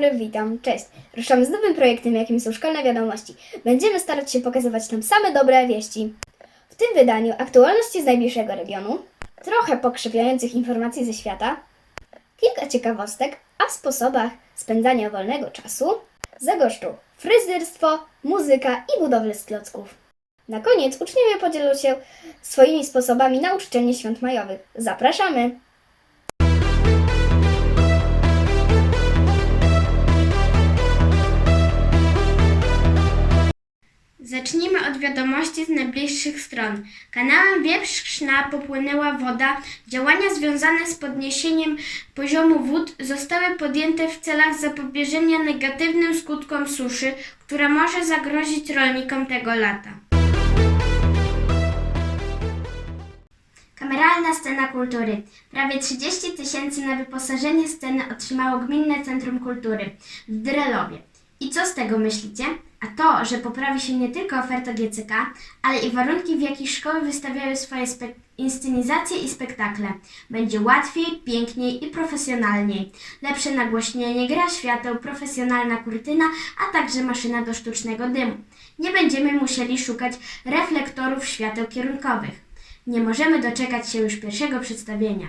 dobry, witam, cześć. Ruszamy z nowym projektem, jakim są szkolne wiadomości. Będziemy starać się pokazywać tam same dobre wieści. W tym wydaniu aktualności z najbliższego regionu, trochę pokrzepiających informacji ze świata, kilka ciekawostek, w sposobach spędzania wolnego czasu zagoszczą fryzjerstwo, muzyka i budowle z klocków. Na koniec uczniowie podzielą się swoimi sposobami na uczczenie świąt majowych. Zapraszamy! Wiadomości z najbliższych stron. Kanałem Wieprz-Krzna popłynęła woda. Działania związane z podniesieniem poziomu wód zostały podjęte w celach zapobieżenia negatywnym skutkom suszy, która może zagrozić rolnikom tego lata. Kameralna scena kultury. Prawie 30 tysięcy na wyposażenie sceny otrzymało Gminne Centrum Kultury w Drelowie. I co z tego myślicie? A to, że poprawi się nie tylko oferta GCK, ale i warunki, w jakich szkoły wystawiają swoje inscenizacje i spektakle. Będzie łatwiej, piękniej i profesjonalniej. Lepsze nagłośnienie, gra świateł, profesjonalna kurtyna, a także maszyna do sztucznego dymu. Nie będziemy musieli szukać reflektorów świateł kierunkowych. Nie możemy doczekać się już pierwszego przedstawienia.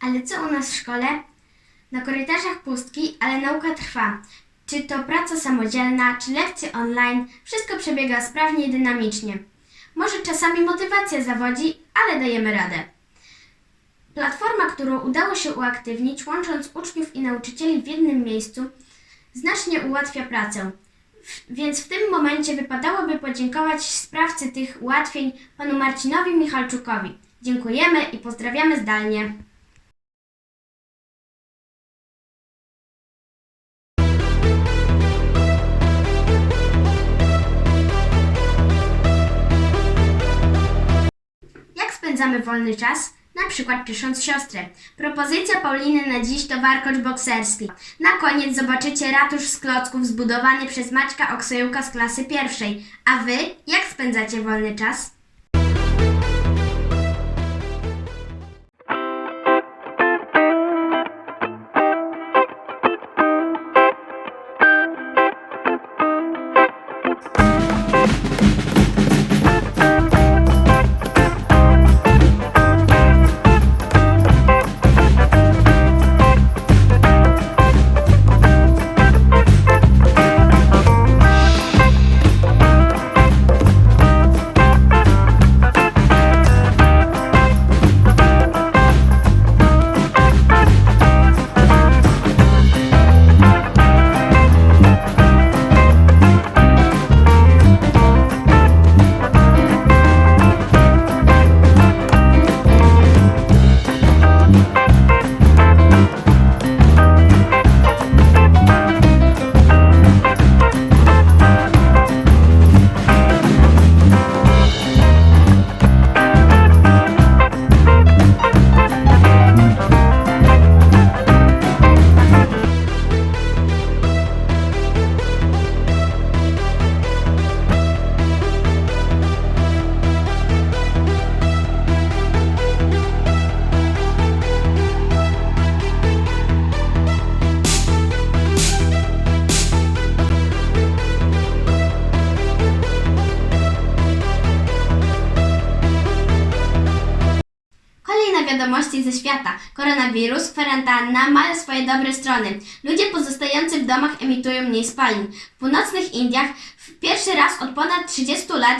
Ale co u nas w szkole? Na korytarzach pustki, ale nauka trwa. Czy to praca samodzielna, czy lekcje online, wszystko przebiega sprawnie i dynamicznie. Może czasami motywacja zawodzi, ale dajemy radę. Platforma, którą udało się uaktywnić, łącząc uczniów i nauczycieli w jednym miejscu, znacznie ułatwia pracę. Więc w tym momencie wypadałoby podziękować sprawcy tych ułatwień, panu Marcinowi Michalczukowi. Dziękujemy i pozdrawiamy zdalnie. Spędzamy wolny czas? Na przykład pisząc siostrę. Propozycja Pauliny na dziś to warkocz bokserski. Na koniec zobaczycie ratusz z klocków zbudowany przez Maćka Oksejuka z klasy pierwszej. A wy, jak spędzacie wolny czas? Wiadomości ze świata. Koronawirus, kwarantanna mają swoje dobre strony. Ludzie pozostający w domach emitują mniej spalin. W północnych Indiach w pierwszy raz od ponad 30 lat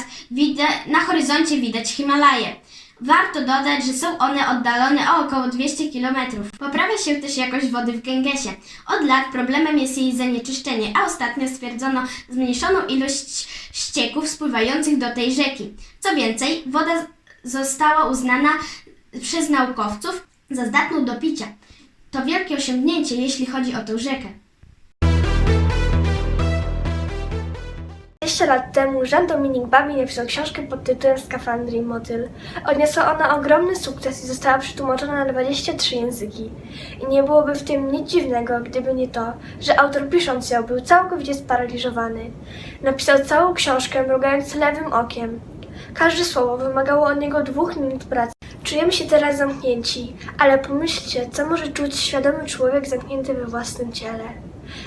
na horyzoncie widać Himalaje. Warto dodać, że są one oddalone o około 200 km. Poprawia się też jakość wody w Gangesie. Od lat problemem jest jej zanieczyszczenie, a ostatnio stwierdzono zmniejszoną ilość ścieków spływających do tej rzeki. Co więcej, woda została uznana przez naukowców za zdatną do picia. To wielkie osiągnięcie, jeśli chodzi o tę rzekę. 20 lat temu Jean Dominik Babin napisał książkę pod tytułem Skafandry i motyl. Odniosła ona ogromny sukces i została przetłumaczona na 23 języki. I nie byłoby w tym nic dziwnego, gdyby nie to, że autor pisząc ją był całkowicie sparaliżowany. Napisał całą książkę mrugając lewym okiem. Każde słowo wymagało od niego dwóch minut pracy. Czujemy się teraz zamknięci, ale pomyślcie, co może czuć świadomy człowiek zamknięty we własnym ciele.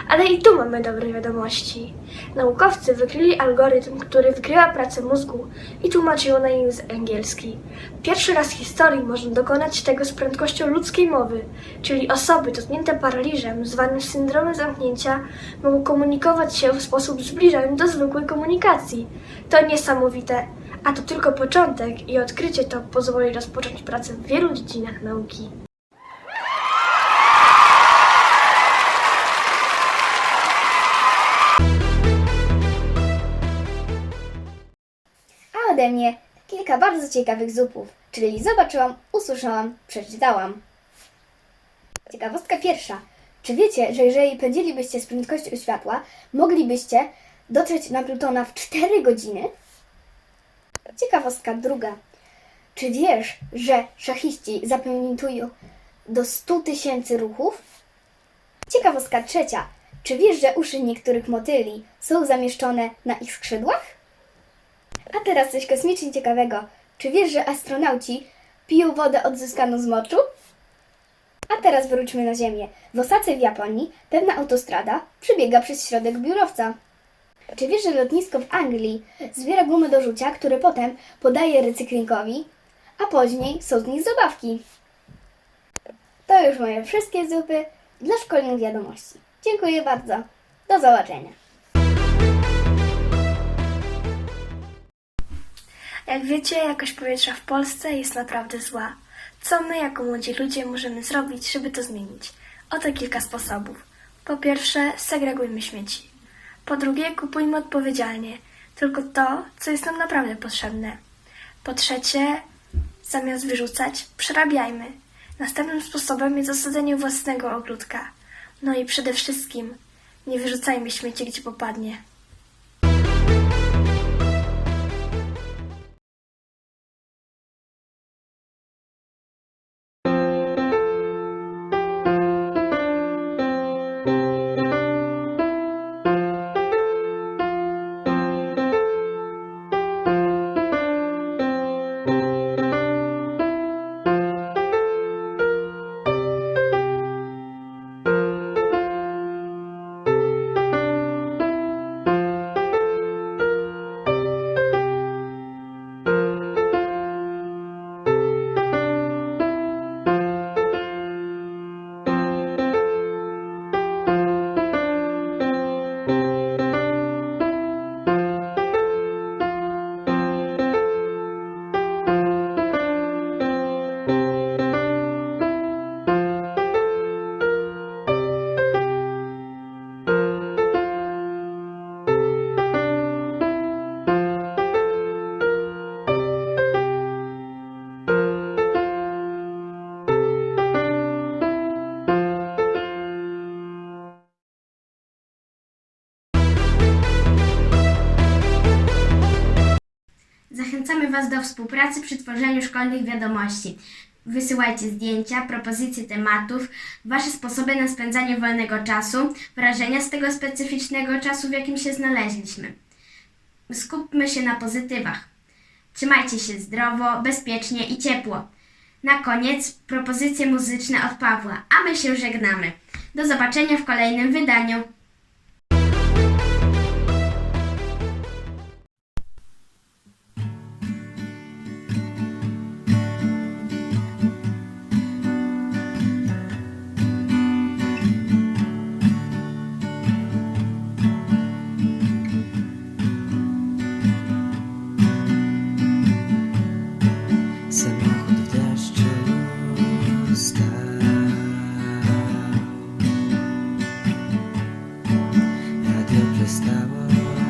Ale i tu mamy dobre wiadomości. Naukowcy wykryli algorytm, który wykrywa pracę mózgu i tłumaczy ją na język angielski. Pierwszy raz w historii można dokonać tego z prędkością ludzkiej mowy, czyli osoby dotknięte paraliżem, zwanym syndromem zamknięcia, mogą komunikować się w sposób zbliżony do zwykłej komunikacji. To niesamowite, a to tylko początek i odkrycie to pozwoli rozpocząć pracę w wielu dziedzinach nauki. A ode mnie kilka bardzo ciekawych zupów, czyli zobaczyłam, usłyszałam, przeczytałam. Ciekawostka pierwsza. Czy wiecie, że jeżeli pędzilibyście z prędkością światła, moglibyście dotrzeć na Plutona w 4 godziny? Ciekawostka druga. Czy wiesz, że szachiści zapamiętują do 100 tysięcy ruchów? Ciekawostka trzecia. Czy wiesz, że uszy niektórych motyli są zamieszczone na ich skrzydłach? A teraz coś kosmicznie ciekawego. Czy wiesz, że astronauci piją wodę odzyskaną z moczu? A teraz wróćmy na Ziemię. W Osace w Japonii pewna autostrada przebiega przez środek biurowca. Czy wiesz, że lotnisko w Anglii zbiera gumy do rzucia, które potem podaje recyklingowi, a później są z nich zabawki? To już moje wszystkie zupy dla szkolnych wiadomości. Dziękuję bardzo. Do zobaczenia. Jak wiecie, jakość powietrza w Polsce jest naprawdę zła. Co my, jako młodzi ludzie, możemy zrobić, żeby to zmienić? Oto kilka sposobów. Po pierwsze, segregujmy śmieci. Po drugie, kupujmy odpowiedzialnie, tylko to, co jest nam naprawdę potrzebne. Po trzecie, zamiast wyrzucać, przerabiajmy. Następnym sposobem jest zasadzenie własnego ogródka. No i przede wszystkim, nie wyrzucajmy śmieci, gdzie popadnie. Was do współpracy przy tworzeniu szkolnych wiadomości. Wysyłajcie zdjęcia, propozycje tematów, Wasze sposoby na spędzanie wolnego czasu, wrażenia z tego specyficznego czasu, w jakim się znaleźliśmy. Skupmy się na pozytywach. Trzymajcie się zdrowo, bezpiecznie i ciepło. Na koniec propozycje muzyczne od Pawła, a my się żegnamy. Do zobaczenia w kolejnym wydaniu. stop.